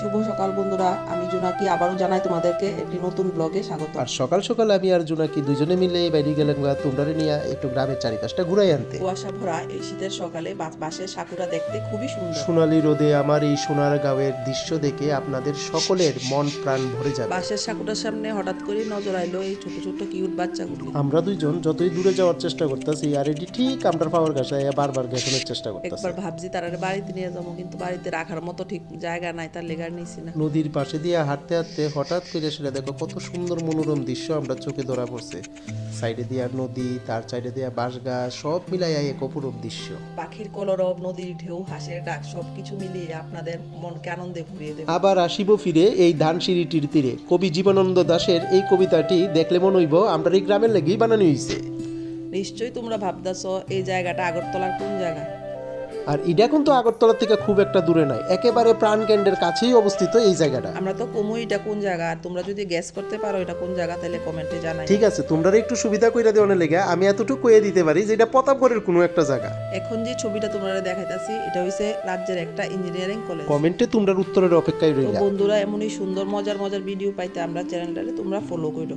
শুভ সকাল বন্ধুরা আমি জোনাকি আবারও জানাই তোমাদেরকে একটি নতুন ব্লগে স্বাগত। আর সকাল সকাল আমি আর জোনাকি দুজনে মিলে বাইরে গেলাম গা তোমরা নিয়ে একটু গ্রামের চারিপাশটা ঘুরাই আনতে। কুয়াশা ভরা এই শীতের সকালে বাসের সাকুরা দেখতে খুবই সুন্দর। সোনালী রোদে আমার এই সোনার গাঁয়ের দৃশ্য দেখে আপনাদের সকলের মন প্রাণ ভরে যাবে। বাসের সাকুরার সামনে হঠাৎ করে নজর আইলো এই ছোট ছোট কিউট বাচ্চাগুলি আমরা দুইজন যতই দূরে যাওয়ার চেষ্টা করতেছি আর এটি ঠিক আমরা পাওয়ার কাছে বারবার গেছনের চেষ্টা করতেছি। একবার ভাবছি তারা বাড়িতে নিয়ে যাব কিন্তু বাড়িতে রাখার মতো ঠিক জায়গা নাই তার লেগার নিছি না। নদীর পাশে দিয়ে হাঁটতে হাঁটতে হঠাৎ করে সেটা দেখো কত সুন্দর মনোরম দৃশ্য আমরা চোখে ধরা পড়ছে। সাইডে দিয়া নদী তার সাইডে দিয়া বাঁশ গাছ সব মিলাই এক অপরূপ দৃশ্য। পাখির কলরব নদীর ঢেউ হাসের ডাক সবকিছু মিলিয়ে আপনাদের মনকে আনন্দে ভরিয়ে দেবে। আবার আসিব ফিরে এই ধানসিঁড়িটির তীরে। কবি জীবনানন্দ দাশের এই কবিতাটি দেখলে মনে হইব আমরা এই গ্রামের লেগেই বানানো হয়েছে নিশ্চয়ই তোমরা ভাবতেছ এই জায়গাটা আগরতলার কোন জায়গা? আর এটা কিন্তু আগরতলা থেকে খুব একটা দূরে নাই একেবারে প্রাণ কেন্দ্রের কাছেই অবস্থিত এই জায়গাটা। আমরা তো কমই এটা কোন জায়গা? আর তোমরা যদি গ্যাস করতে পারো এটা কোন জায়গা তাহলে কমেন্টে জানাই। ঠিক আছে তোমরা একটু সুবিধা কইরা দিও না লেগে আমি এতটুকু কয়ে দিতে পারি যে এটা প্রতাপগড়ের কোনো একটা জায়গা। এখন যে ছবিটা তোমরা দেখাইতাছি এটা হইছে রাজ্যের একটা ইঞ্জিনিয়ারিং কলেজ কমেন্টে তোমরা উত্তরের অপেক্ষায় রইলা। বন্ধুরা এমনই সুন্দর মজার মজার ভিডিও পাইতে আমরা চ্যানেলটারে তোমরা ফলো করো